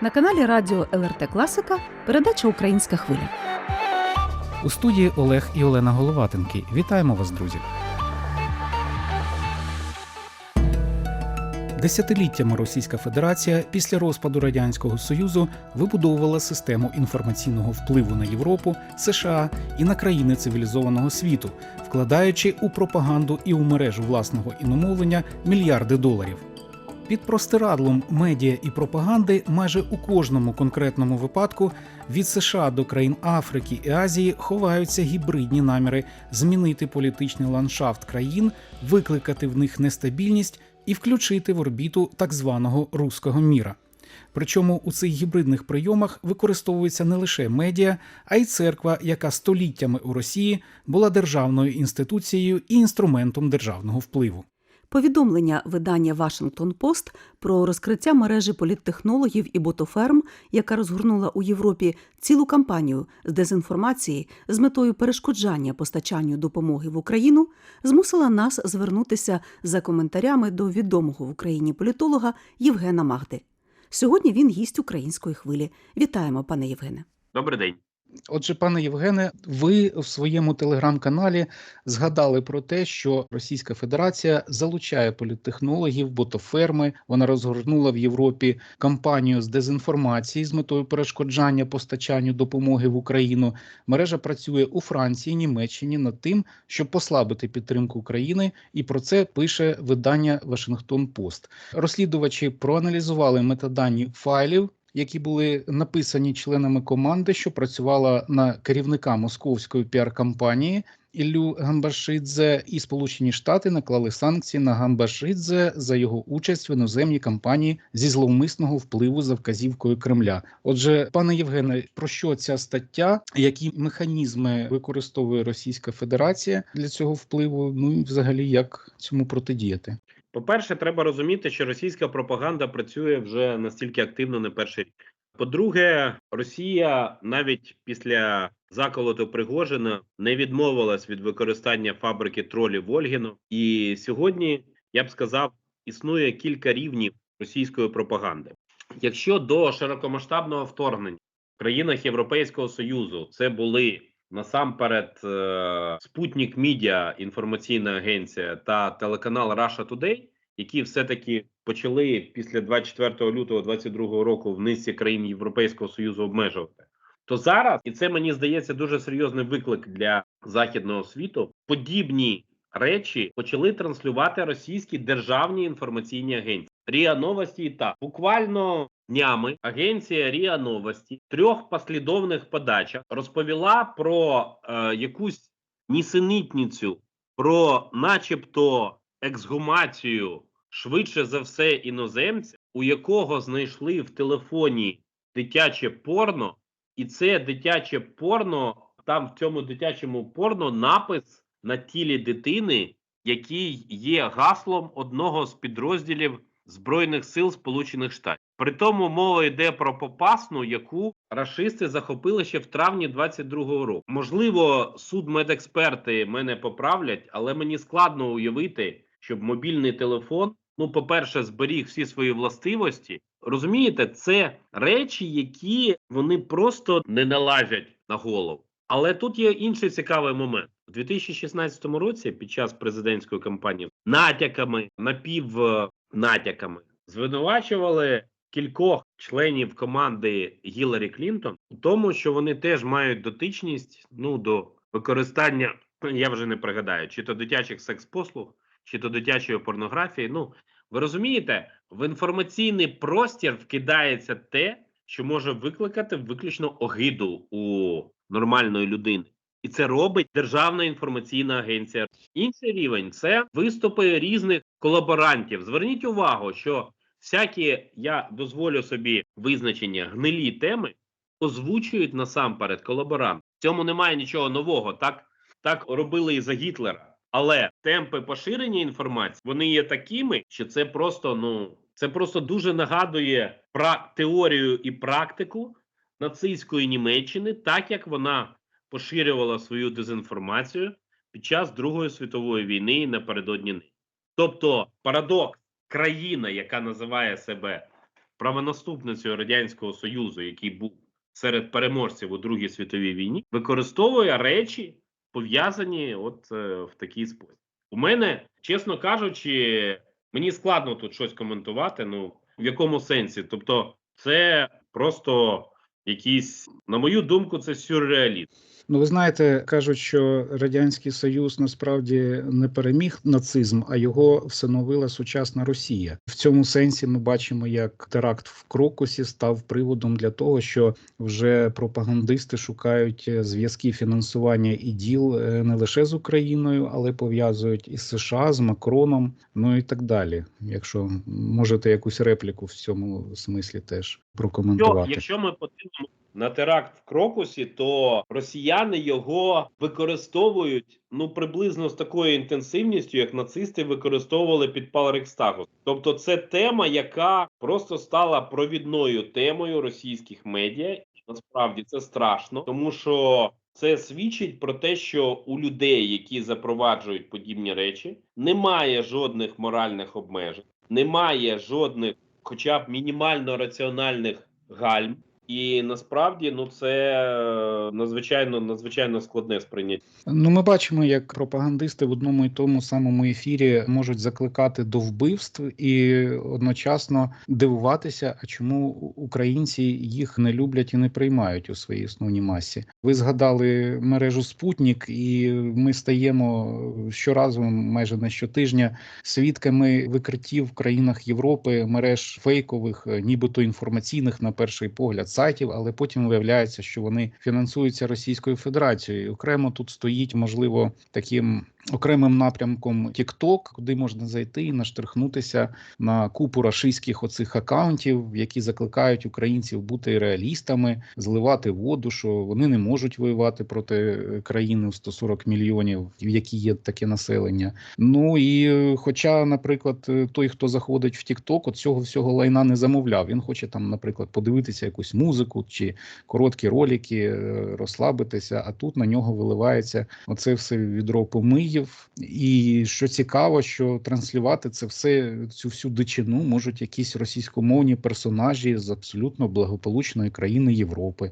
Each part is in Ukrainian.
На каналі Радіо ЛРТ Класика передача Українська хвиля. У студії Олег і Олена Головатенки. Вітаємо вас, друзі. Десятиліттями Російська Федерація після розпаду Радянського Союзу вибудовувала систему інформаційного впливу на Європу, США і на країни цивілізованого світу, вкладаючи у пропаганду і у мережу власного іномовлення мільярди доларів. Під простирадлом медіа і пропаганди майже у кожному конкретному випадку від США до країн Африки і Азії ховаються гібридні наміри змінити політичний ландшафт країн, викликати в них нестабільність і включити в орбіту так званого руського міра. Причому у цих гібридних прийомах використовується не лише медіа, а й церква, яка століттями у Росії була державною інституцією і інструментом державного впливу. Повідомлення видання Вашингтон Пост про розкриття мережі політтехнологів і ботоферм, яка розгорнула у Європі цілу кампанію з дезінформації з метою перешкоджання постачанню допомоги в Україну, змусила нас звернутися за коментарями до відомого в Україні політолога Євгена Магди. Сьогодні він гість української хвилі. Вітаємо, пане Євгене. Добрий день. Отже, пане Євгене, ви в своєму телеграм-каналі згадали про те, що Російська Федерація залучає політтехнологів, ботоферми. Вона розгорнула в Європі кампанію з дезінформації з метою перешкоджання постачанню допомоги в Україну. Мережа працює у Франції, Німеччині над тим, щоб послабити підтримку України, і про це пише видання Вашингтон Пост. Розслідувачі проаналізували метадані файлів які були написані членами команди, що працювала на керівника московської піар-кампанії Іллю Гамбашидзе, і Сполучені Штати наклали санкції на Гамбашидзе за його участь в іноземній кампанії зі зловмисного впливу за вказівкою Кремля. Отже, пане Євгене, про що ця стаття? Які механізми використовує Російська Федерація для цього впливу? Ну і взагалі як цьому протидіяти? По-перше, треба розуміти, що російська пропаганда працює вже настільки активно не перший рік. По-друге, Росія навіть після заколоту Пригожина не відмовилась від використання фабрики тролів Ольгіно. І сьогодні я б сказав, існує кілька рівнів російської пропаганди. Якщо до широкомасштабного вторгнення в країнах Європейського союзу це були насамперед е, Спутник Мідіа, інформаційна агенція та телеканал Russia Today, які все-таки почали після 24 лютого 2022 року в низці країн Європейського союзу обмежувати. То зараз, і це мені здається дуже серйозний виклик для західного світу. Подібні речі почали транслювати російські державні інформаційні агенції. Ріа Новості та буквально днями агенція Ріа Новості в трьох послідовних подачах розповіла про е, якусь нісенітницю, про, начебто, ексгумацію швидше за все іноземця, у якого знайшли в телефоні дитяче порно, і це дитяче порно, там в цьому дитячому порно напис на тілі дитини, який є гаслом одного з підрозділів Збройних сил Сполучених Штатів. При тому мова йде про попасну, яку рашисти захопили ще в травні 22-го року. Можливо, суд медексперти мене поправлять, але мені складно уявити, щоб мобільний телефон, ну, по-перше, зберіг всі свої властивості. Розумієте, це речі, які вони просто не налазять на голову. Але тут є інший цікавий момент. У 2016 році, під час президентської кампанії, натяками напівнатяками звинувачували кількох членів команди Гіларі Клінтон у тому, що вони теж мають дотичність ну до використання. Я вже не пригадаю, чи то дитячих секс-послуг, чи то дитячої порнографії. Ну ви розумієте, в інформаційний простір вкидається те, що може викликати виключно огиду у нормальної людини. І це робить Державна інформаційна агенція. Інший рівень це виступи різних колаборантів. Зверніть увагу, що всякі я дозволю собі визначення гнилі теми озвучують насамперед колаборант. В цьому немає нічого нового. Так так робили і за Гітлера. Але темпи поширення інформації вони є такими, що це просто ну це просто дуже нагадує про теорію і практику нацистської Німеччини, так як вона поширювала свою дезінформацію під час Другої світової війни і напередодні неї. Тобто, парадокс країна, яка називає себе правонаступницею радянського союзу, який був серед переможців у Другій світовій війні, використовує речі пов'язані от е, в такий спосіб. У мене, чесно кажучи, мені складно тут щось коментувати. Ну в якому сенсі? Тобто, це просто якийсь, на мою думку, це сюрреалізм. Ну, ви знаєте, кажуть, що радянський союз насправді не переміг нацизм, а його всиновила сучасна Росія. В цьому сенсі ми бачимо, як теракт в Крокусі став приводом для того, що вже пропагандисти шукають е, зв'язки фінансування і діл е, не лише з Україною, але пов'язують із США, з Макроном, ну і так далі. Якщо можете якусь репліку в цьому смислі теж прокоментувати. якщо ми подивимося на теракт в Крокусі, то росіяни його використовують ну приблизно з такою інтенсивністю, як нацисти використовували підпал Рейхстагу. Тобто, це тема, яка просто стала провідною темою російських медіа. Насправді це страшно, тому що це свідчить про те, що у людей, які запроваджують подібні речі, немає жодних моральних обмежень, немає жодних, хоча б мінімально раціональних гальм. І насправді ну це е, надзвичайно надзвичайно складне сприйняття. Ну, ми бачимо, як пропагандисти в одному і тому самому ефірі можуть закликати до вбивств і одночасно дивуватися, а чому українці їх не люблять і не приймають у своїй основній масі. Ви згадали мережу Спутник, і ми стаємо щоразу, майже на щотижня, свідками викриттів в країнах Європи мереж фейкових, нібито інформаційних на перший погляд сайтів, але потім виявляється, що вони фінансуються Російською Федерацією. І Окремо тут стоїть, можливо, таким окремим напрямком TikTok, куди можна зайти і наштрихнутися на купу рашистських оцих акаунтів, які закликають українців бути реалістами, зливати воду, що вони не можуть воювати проти е, країни в 140 мільйонів, в якій є таке населення. Ну і е, хоча, наприклад, е, той, хто заходить в TikTok, от цього всього лайна не замовляв. Він хоче там, наприклад, подивитися якусь музику чи короткі ролики, розслабитися. А тут на нього виливається оце все відро помиїв. І що цікаво, що транслювати це все цю всю дичину можуть якісь російськомовні персонажі з абсолютно благополучної країни Європи.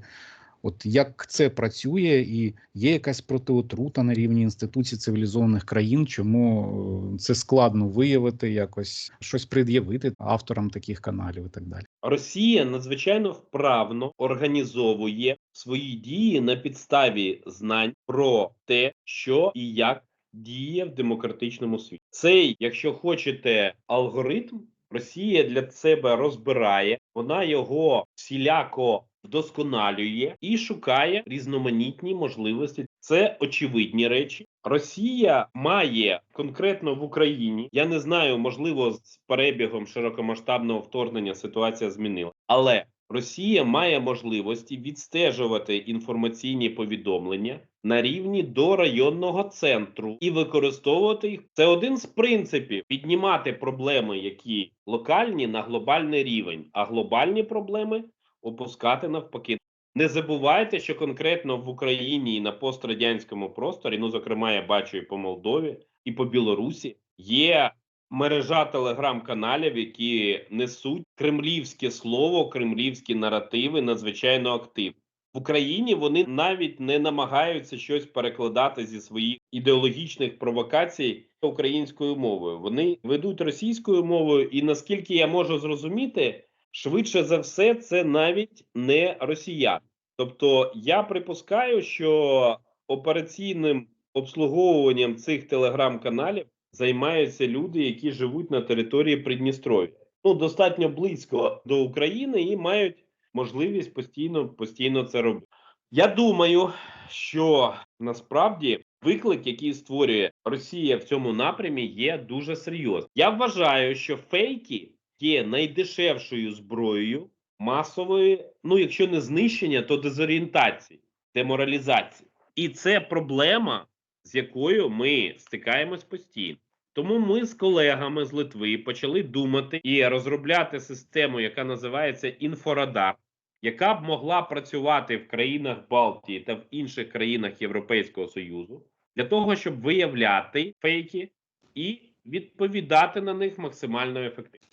От як це працює, і є якась протиотрута на рівні інституцій цивілізованих країн, чому е, це складно виявити, якось щось пред'явити авторам таких каналів і так далі. Росія надзвичайно вправно організовує свої дії на підставі знань про те, що і як діє в демократичному світі. Цей, якщо хочете, алгоритм Росія для себе розбирає, вона його всіляко вдосконалює і шукає різноманітні можливості. Це очевидні речі. Росія має конкретно в Україні. Я не знаю, можливо, з перебігом широкомасштабного вторгнення ситуація змінила, але Росія має можливості відстежувати інформаційні повідомлення на рівні до районного центру і використовувати їх. Це один з принципів піднімати проблеми, які локальні на глобальний рівень, а глобальні проблеми опускати навпаки. Не забувайте, що конкретно в Україні і на пострадянському просторі, ну зокрема, я бачу і по Молдові, і по Білорусі, є мережа телеграм-каналів, які несуть кремлівське слово, кремлівські наративи надзвичайно активно. В Україні вони навіть не намагаються щось перекладати зі своїх ідеологічних провокацій українською мовою. Вони ведуть російською мовою, і наскільки я можу зрозуміти, швидше за все, це навіть не росіяни. Тобто, я припускаю, що операційним обслуговуванням цих телеграм-каналів займаються люди, які живуть на території Придністров'я. Ну достатньо близько до України і мають можливість постійно постійно це робити. Я думаю, що насправді виклик, який створює Росія в цьому напрямі, є дуже серйозним. Я вважаю, що фейки є найдешевшою зброєю масової, ну якщо не знищення, то дезорієнтації, деморалізації, і це проблема, з якою ми стикаємось постійно. Тому ми з колегами з Литви почали думати і розробляти систему, яка називається інфорадар, яка б могла працювати в країнах Балтії та в інших країнах Європейського Союзу для того, щоб виявляти фейки і відповідати на них максимально ефективно.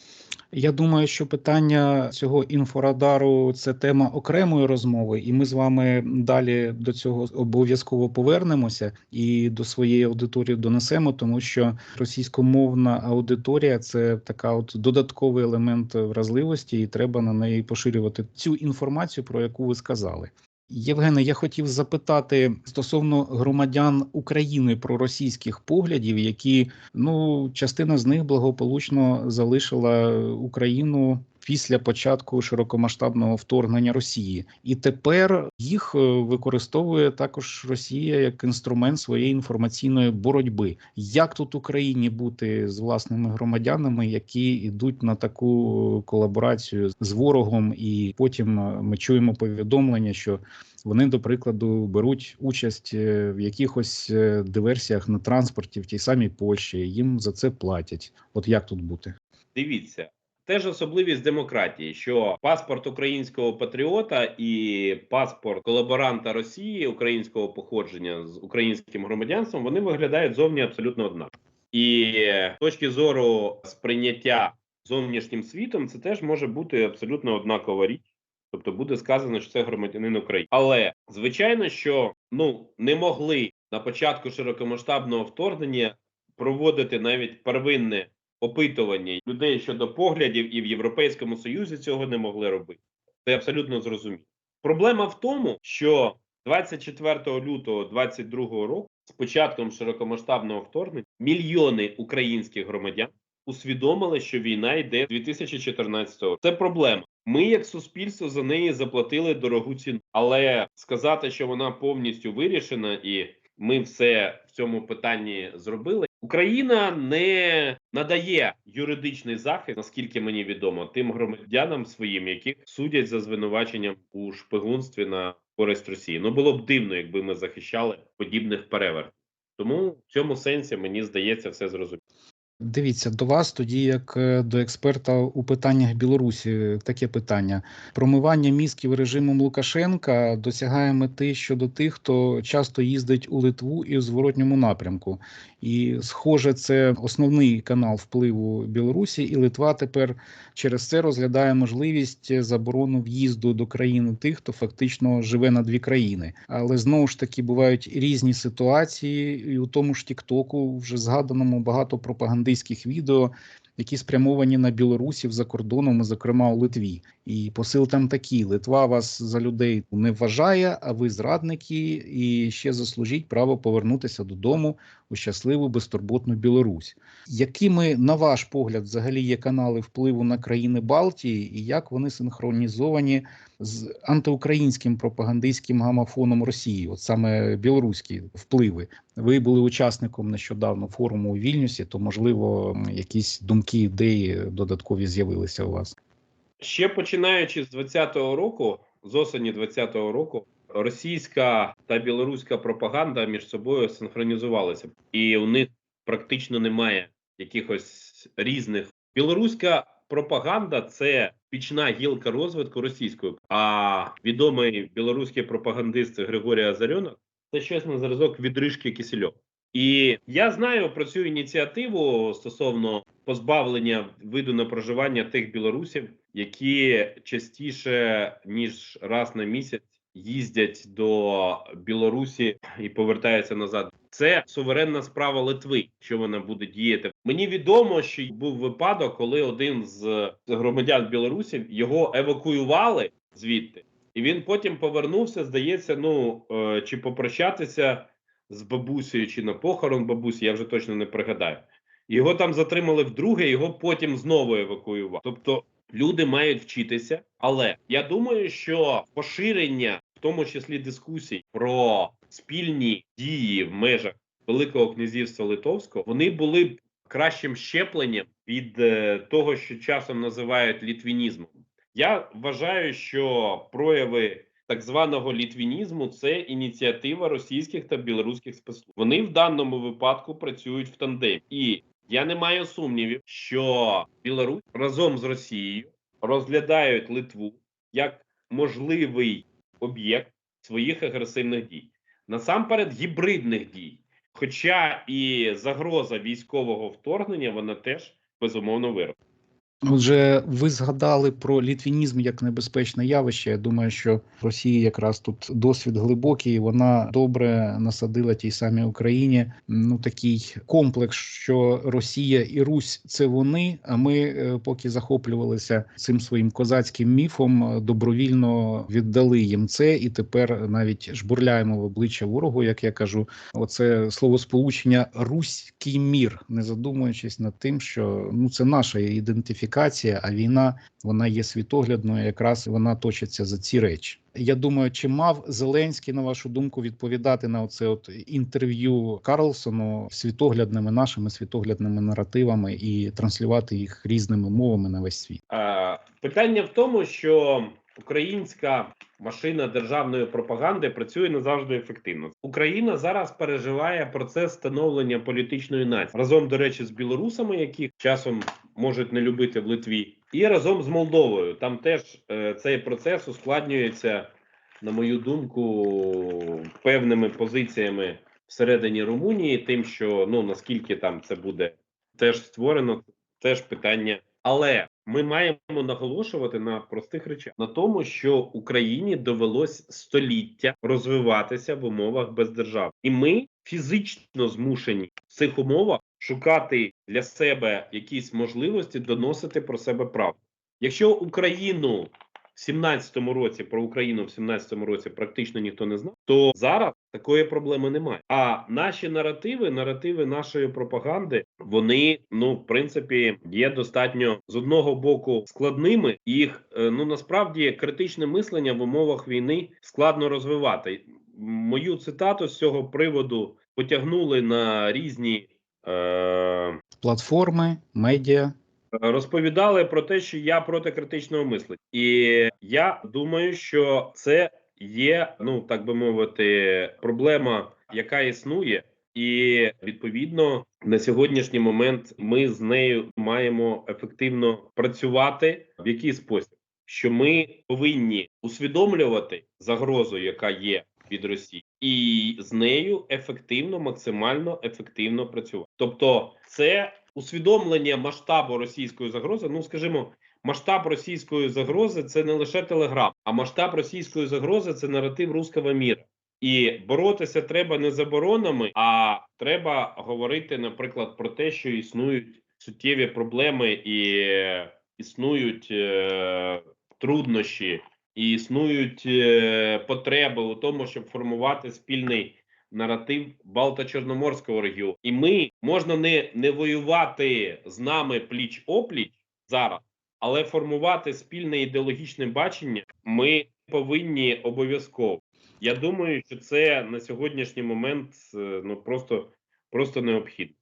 Я думаю, що питання цього інфорадару це тема окремої розмови, і ми з вами далі до цього обов'язково повернемося і до своєї аудиторії донесемо, тому що російськомовна аудиторія це така от додатковий елемент вразливості, і треба на неї поширювати цю інформацію, про яку ви сказали. Євгене, я хотів запитати стосовно громадян України про російських поглядів, які ну частина з них благополучно залишила Україну після початку широкомасштабного вторгнення Росії, і тепер їх е, використовує також Росія як інструмент своєї інформаційної боротьби. Як тут Україні бути з власними громадянами, які йдуть на таку колаборацію з ворогом, і потім е, ми чуємо повідомлення, що вони, до прикладу, беруть участь е, в якихось е, диверсіях на транспорті в тій самій Польщі. Їм за це платять. От як тут бути? Дивіться, теж особливість демократії, що паспорт українського патріота і паспорт колаборанта Росії українського походження з українським громадянством вони виглядають зовні абсолютно однаково. І з точки зору сприйняття зовнішнім світом, це теж може бути абсолютно однакова річ. Тобто буде сказано, що це громадянин України. Але звичайно, що ну не могли на початку широкомасштабного вторгнення проводити навіть первинне опитування людей щодо поглядів, і в Європейському Союзі цього не могли робити. Це абсолютно зрозуміло. Проблема в тому, що 24 лютого 2022 року, з початком широкомасштабного вторгнення, мільйони українських громадян усвідомили, що війна йде з 2014 року. Це проблема. Ми, як суспільство, за неї заплатили дорогу ціну, але сказати, що вона повністю вирішена, і ми все в цьому питанні зробили. Україна не надає юридичний захист, наскільки мені відомо, тим громадянам своїм, яких судять за звинуваченням у шпигунстві на користь Росії. Ну було б дивно, якби ми захищали подібних перевертів. Тому в цьому сенсі мені здається все зрозуміло. Дивіться до вас тоді, як е, до експерта у питаннях Білорусі, таке питання: промивання мізків режимом Лукашенка досягає мети щодо тих, хто часто їздить у Литву і в зворотньому напрямку. І, схоже, це основний канал впливу Білорусі, і Литва тепер через це розглядає можливість заборону в'їзду до країни тих, хто фактично живе на дві країни. Але знову ж таки бувають різні ситуації, і у тому ж Тіктоку вже згаданому багато пропагандистських відео. Які спрямовані на білорусів за кордоном, зокрема у Литві, і посил там такий: Литва вас за людей не вважає, а ви зрадники, і ще заслужіть право повернутися додому у щасливу безтурботну Білорусь. Якими, на ваш погляд, взагалі є канали впливу на країни Балтії, і як вони синхронізовані з антиукраїнським пропагандистським гамофоном Росії, от саме білоруські впливи? Ви були учасником нещодавно форуму у Вільнюсі, то можливо якісь думки, ідеї додаткові з'явилися у вас. Ще починаючи з 20-го року, з осені 20-го року, російська та білоруська пропаганда між собою синхронізувалися, і у них практично немає якихось різних. Білоруська пропаганда це пічна гілка розвитку російської, а відомий білоруський пропагандист Григорій Азарьонок це щось на зразок відрижки Кисельова. І я знаю про цю ініціативу стосовно позбавлення виду на проживання тих білорусів, які частіше ніж раз на місяць їздять до Білорусі і повертаються назад. Це суверенна справа Литви, що вона буде діяти. Мені відомо, що був випадок, коли один з громадян Білорусі його евакуювали звідти, і він потім повернувся. Здається, ну е, чи попрощатися з бабусею, чи на похорон бабусі, я вже точно не пригадаю. Його там затримали вдруге, його потім знову евакуювали. Тобто люди мають вчитися, але я думаю, що поширення, в тому числі дискусій про спільні дії в межах Великого князівства Литовського, вони були б кращим щепленням від е, того, що часом називають літвінізмом. Я вважаю, що прояви так званого літвінізму це ініціатива російських та білоруських спецслужб. Вони в даному випадку працюють в тандемі. І я не маю сумнівів, що Білорусь разом з Росією розглядають Литву як можливий об'єкт своїх агресивних дій, насамперед гібридних дій. Хоча і загроза військового вторгнення вона теж безумовно виросла. Отже, ви згадали про літвінізм як небезпечне явище. Я думаю, що Росії якраз тут досвід глибокий. Вона добре насадила тій самій Україні. Ну такий комплекс, що Росія і Русь це вони. А ми, е, поки захоплювалися цим своїм козацьким міфом, е, добровільно віддали їм це, і тепер навіть жбурляємо в обличчя ворогу, як я кажу. Оце словосполучення руський мір, не задумуючись над тим, що ну це наша ідентифікація, а війна вона є світоглядною. Якраз вона точиться за ці речі. Я думаю, чи мав Зеленський, на вашу думку, відповідати на оце от інтерв'ю Карлсону світоглядними нашими світоглядними наративами і транслювати їх різними мовами на весь світ? Питання в тому, що українська машина державної пропаганди працює не завжди ефективно. Україна зараз переживає процес становлення політичної нації разом, до речі, з білорусами, які часом можуть не любити в Литві, і разом з Молдовою. Там теж е, цей процес ускладнюється, на мою думку, певними позиціями всередині Румунії, тим, що ну наскільки там це буде теж створено, теж питання. Але ми маємо наголошувати на простих речах на тому, що Україні довелось століття розвиватися в умовах бездержави, і ми фізично змушені в цих умовах шукати для себе якісь можливості доносити про себе правду. Якщо Україну в 17-му році про Україну в 17-му році практично ніхто не знав, то зараз такої проблеми немає. А наші наративи, наративи нашої пропаганди, вони ну в принципі є достатньо з одного боку складними. Їх е, ну насправді критичне мислення в умовах війни складно розвивати. Мою цитату з цього приводу потягнули на різні. Е- Платформи, медіа. розповідали про те, що я проти критичного мислення, і я думаю, що це є, ну так би мовити, проблема, яка існує, і відповідно на сьогоднішній момент ми з нею маємо ефективно працювати. В який спосіб, що ми повинні усвідомлювати загрозу, яка є від Росії, і з нею ефективно, максимально ефективно працювати. Тобто, це усвідомлення масштабу російської загрози. Ну скажімо, масштаб російської загрози це не лише телеграм, а масштаб російської загрози це наратив руського міра. І боротися треба не заборонами, а треба говорити, наприклад, про те, що існують суттєві проблеми і існують е, труднощі, і існують е, потреби у тому, щоб формувати спільний наратив Балто-Чорноморського регіону. І ми можна не, не воювати з нами пліч опліч зараз, але формувати спільне ідеологічне бачення ми повинні обов'язково. Я думаю, що це на сьогоднішній момент е, ну просто, просто необхідно.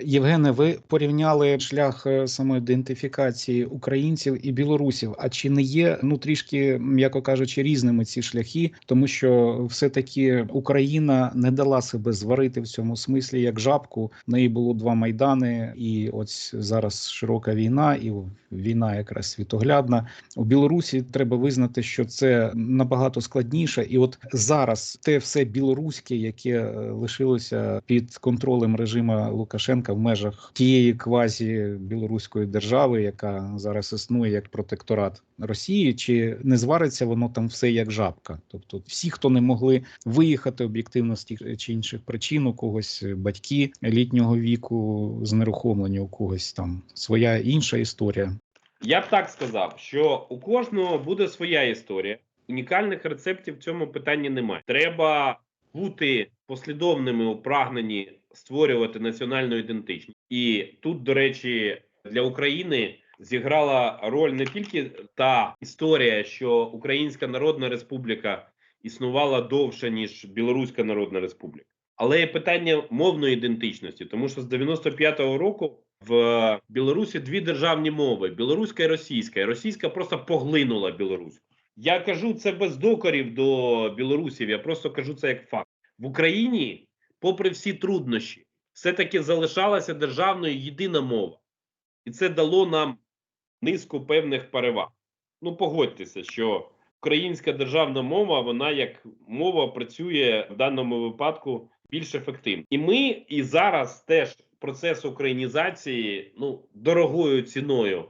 Євгене, ви порівняли шлях е, самоідентифікації українців і білорусів. А чи не є ну трішки, м'яко кажучи, різними ці шляхи, тому що все-таки Україна не дала себе зварити в цьому смислі як жабку. В неї було два майдани, і ось зараз широка війна, і війна якраз світоглядна. У Білорусі треба визнати, що це набагато складніше, і от зараз те все білоруське, яке е, лишилося під контролем режиму Лукашенка в межах тієї квазі білоруської держави, яка зараз існує як протекторат Росії, чи не звариться воно там все як жабка? Тобто, всі, хто не могли виїхати об'єктивно з тих чи інших причин, у когось батьки літнього віку знерухомлені, у когось там своя інша історія. Я б так сказав, що у кожного буде своя історія. Унікальних рецептів в цьому питанні немає. Треба бути послідовними у прагненні створювати національну ідентичність. І тут, до речі, для України зіграла роль не тільки та історія, що Українська Народна Республіка існувала довше ніж Білоруська Народна Республіка, але і питання мовної ідентичності, тому що з 95-го року. В Білорусі дві державні мови: білоруська і російська. Російська просто поглинула білоруську. Я кажу це без докорів до білорусів. Я просто кажу це як факт в Україні, попри всі труднощі, все-таки залишалася державною єдина мова, і це дало нам низку певних переваг. Ну, погодьтеся, що українська державна мова, вона як мова працює в даному випадку більш ефективно. І ми і зараз теж процес українізації ну дорогою ціною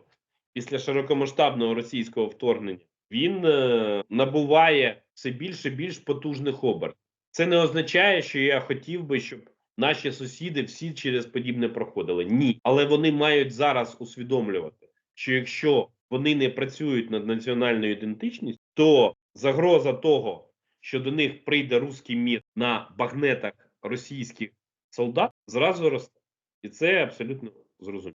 після широкомасштабного російського вторгнення він е, набуває все більше і більш потужних обертів. Це не означає, що я хотів би, щоб наші сусіди всі через подібне проходили. Ні, але вони мають зараз усвідомлювати, що якщо вони не працюють над національною ідентичністю, то загроза того, що до них прийде руський мір на багнетах російських солдат, зразу росте, і це абсолютно зрозуміло.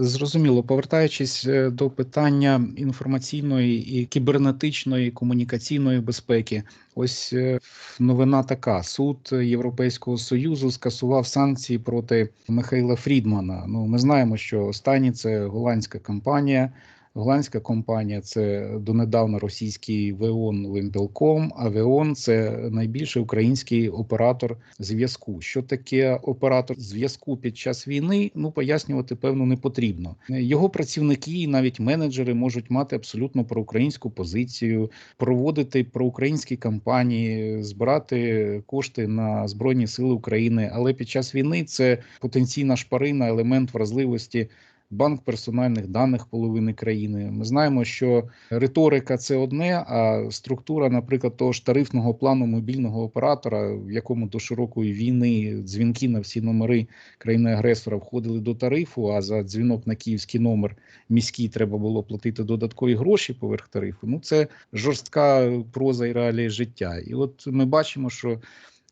Зрозуміло, повертаючись е, до питання інформаційної і кібернетичної комунікаційної безпеки, ось е, новина така: суд Європейського союзу скасував санкції проти Михайла Фрідмана. Ну, ми знаємо, що останні це голландська компанія. Голландська компанія це донедавна російський ВЕОН Вимпелком, а ВЕОН це найбільший український оператор зв'язку. Що таке оператор зв'язку під час війни? Ну пояснювати певно не потрібно. Його працівники і навіть менеджери можуть мати абсолютно проукраїнську позицію, проводити проукраїнські кампанії, збирати кошти на збройні сили України. Але під час війни це потенційна шпарина, елемент вразливості банк персональних даних половини країни. Ми знаємо, що риторика це одне, а структура, наприклад, того ж тарифного плану мобільного оператора, в якому до широкої війни дзвінки на всі номери країни-агресора входили до тарифу. А за дзвінок на київський номер міський треба було платити додаткові гроші поверх тарифу. Ну це жорстка проза і реалії життя. І от ми бачимо, що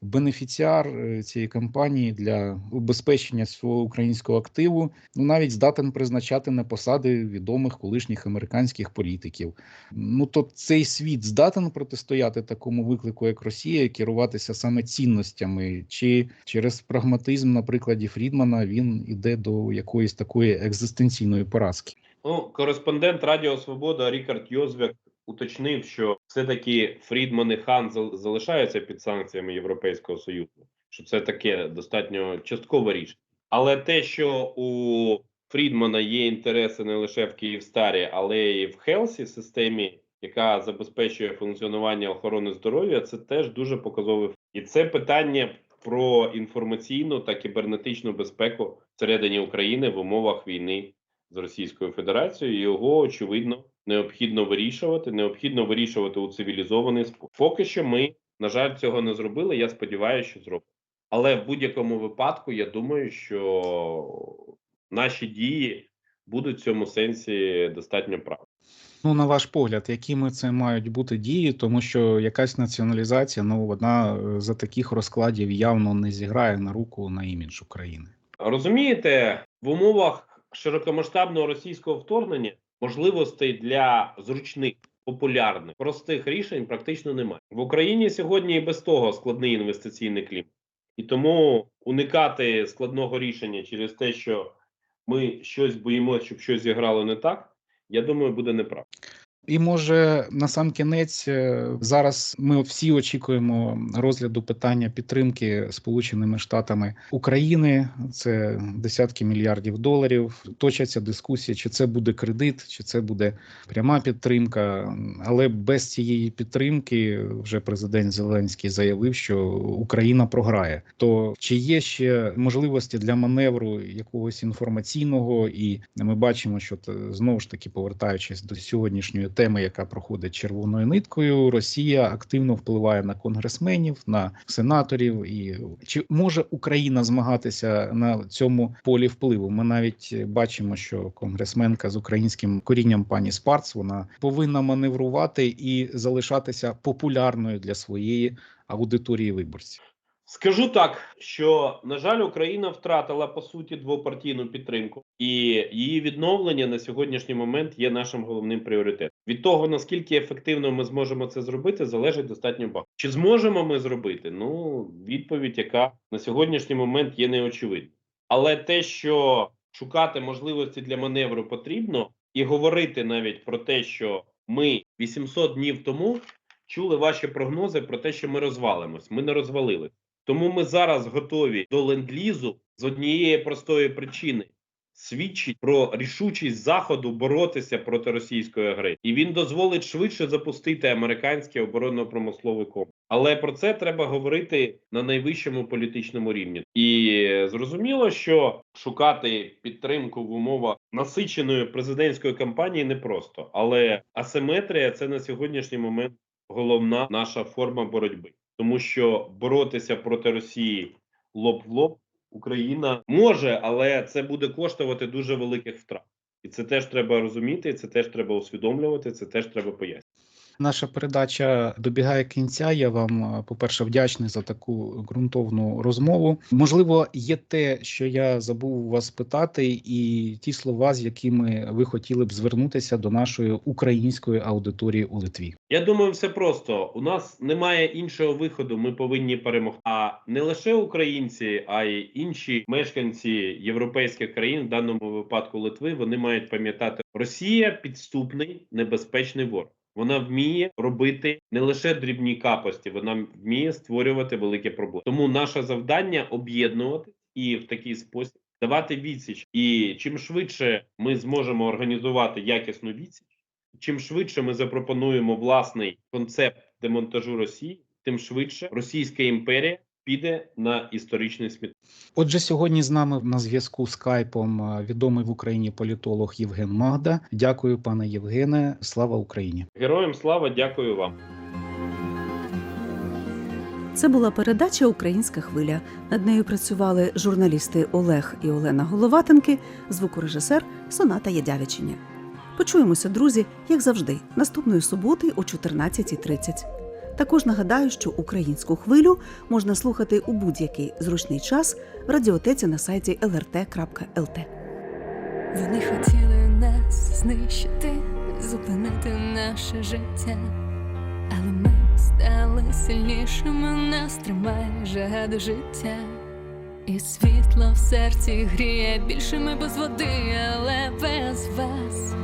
бенефіціар е, цієї кампанії для убезпечення свого українського активу ну навіть здатен призначати на посади відомих колишніх американських політиків. Ну то цей світ здатен протистояти такому виклику, як Росія, керуватися саме цінностями, чи через прагматизм, на прикладі Фрідмана, він іде до якоїсь такої екзистенційної поразки. Ну, кореспондент Радіо Свобода Рікард Йозвяк уточнив, що все-таки Фрідман і Хан зал- залишаються під санкціями Європейського Союзу, що це таке достатньо часткове рішення. Але те, що у Фрідмана є інтереси не лише в Київстарі, але й в Хелсі системі, яка забезпечує функціонування охорони здоров'я, це теж дуже показовий. І це питання про інформаційну та кібернетичну безпеку всередині України в умовах війни з Російською Федерацією. Його очевидно необхідно вирішувати. Необхідно вирішувати у цивілізований спосіб. Поки що ми, на жаль, цього не зробили. Я сподіваюся, що зробимо. Але в будь-якому випадку я думаю, що наші дії будуть в цьому сенсі достатньо правильні. Ну, на ваш погляд, якими це мають бути дії, тому що якась націоналізація, ну вона е, за таких розкладів явно не зіграє на руку на імідж України. Розумієте, в умовах широкомасштабного російського вторгнення можливостей для зручних, популярних, простих рішень практично немає. В Україні сьогодні і без того складний інвестиційний клімат. І тому уникати складного рішення через те, що ми щось боїмося, щоб щось зіграло не так, я думаю, буде неправильно. І може на сам кінець е, зараз ми всі очікуємо розгляду питання підтримки Сполученими Штатами України. Це десятки мільярдів доларів. Точаться дискусії, чи це буде кредит, чи це буде пряма підтримка. Але без цієї підтримки вже президент Зеленський заявив, що Україна програє. То чи є ще можливості для маневру якогось інформаційного? І ми бачимо, що знову ж таки повертаючись до сьогоднішньої теми, яка проходить червоною ниткою, Росія активно впливає на конгресменів, на сенаторів. І чи може Україна змагатися на цьому полі впливу? Ми навіть бачимо, що конгресменка з українським корінням пані Спарц вона повинна маневрувати і залишатися популярною для своєї аудиторії виборців. Скажу так, що на жаль, Україна втратила по суті двопартійну підтримку, і її відновлення на сьогоднішній момент є нашим головним пріоритетом. Від того наскільки ефективно ми зможемо це зробити, залежить достатньо багато. Чи зможемо ми зробити? Ну відповідь, яка на сьогоднішній момент є неочевидна. Але те, що шукати можливості для маневру потрібно, і говорити навіть про те, що ми 800 днів тому чули ваші прогнози про те, що ми розвалимось. Ми не розвалились. Тому ми зараз готові до ленд-лізу з однієї простої причини. Свідчить про рішучість заходу боротися проти російської агресії, і він дозволить швидше запустити американський оборонно-промисловий комплекс. Але про це треба говорити на найвищому політичному рівні. І зрозуміло, що шукати підтримку в умовах насиченої президентської кампанії непросто, але асиметрія це на сьогоднішній момент головна наша форма боротьби, тому що боротися проти Росії лоб в лоб Україна може, але це буде коштувати дуже великих втрат. І це теж треба розуміти, це теж треба усвідомлювати, це теж треба пояснювати. Наша передача добігає кінця. Я вам, е, по-перше, вдячний за таку ґрунтовну розмову. Можливо, є те, що я забув вас питати, і ті слова, з якими ви хотіли б звернутися до нашої української аудиторії у Литві. Я думаю, все просто. У нас немає іншого виходу. Ми повинні перемогти. А не лише українці, а й інші мешканці європейських країн, в даному випадку Литви, вони мають пам'ятати, Росія підступний небезпечний ворог. Вона вміє робити не лише дрібні капості, вона вміє створювати великі проблеми. Тому наше завдання об'єднувати і в такий спосіб давати відсіч. І чим швидше ми зможемо організувати якісну відсіч, чим швидше ми запропонуємо власний концепт демонтажу Росії, тим швидше Російська імперія піде на історичний сміт. Отже, сьогодні з нами на зв'язку скайпом е, відомий в Україні політолог Євген Магда. Дякую, пане Євгене. Слава Україні! Героям слава, дякую вам. Це була передача Українська хвиля. Над нею працювали журналісти Олег і Олена Головатенки, звукорежисер Соната Ядявичиня. Почуємося, друзі, як завжди, наступної суботи о 14.30. Також нагадаю, що українську хвилю можна слухати у будь-який зручний час в радіотеці на сайті lrt.lt. Вони хотіли нас знищити, зупинити наше життя, але ми стали сильнішими, нас тримає жага життя. І світло в серці гріє більше ми без води, але без вас.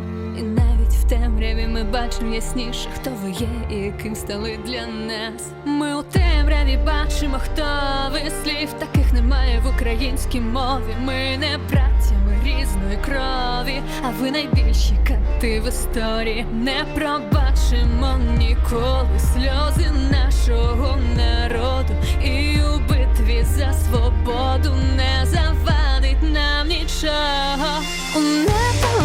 Темряві ми бачимо ясніше, хто ви є і яким стали для нас. Ми у темряві бачимо, хто ви слів таких немає в українській мові. Ми не браття, ми різної крові, а ви найбільші кати в історії. Не пробачимо ніколи сльози нашого народу. І у битві за свободу не завадить нам нічого. У непогляді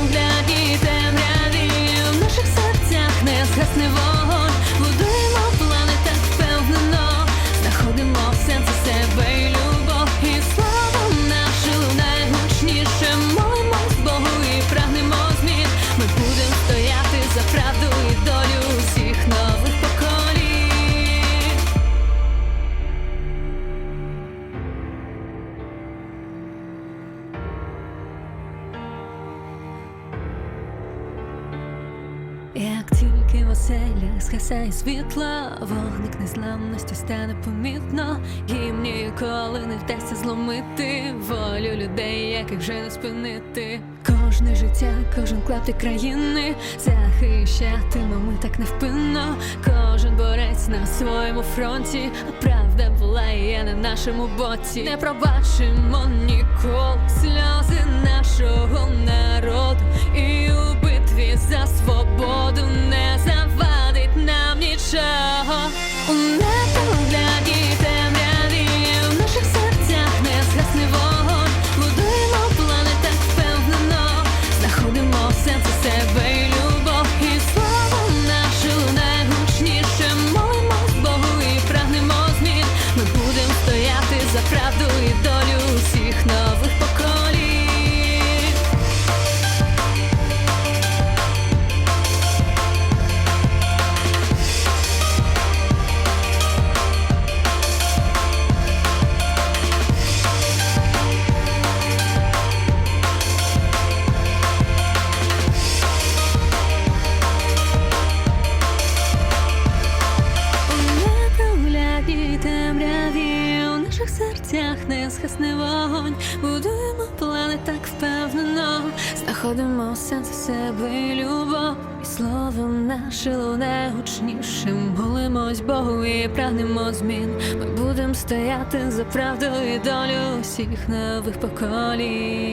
Як тільки в оселях згасає світло, вогник незламності стане помітно, їм ніколи не вдасться зломити волю людей, яких вже не спинити. Кожне життя, кожен клаптик країни захищатиме ми так невпинно. Кожен борець на своєму фронті, правда була і є на нашому боці. Не пробачимо ніколи сльози нашого народу. І за свободу не завадить нам нічого. У непогляді всіх нових поколінь.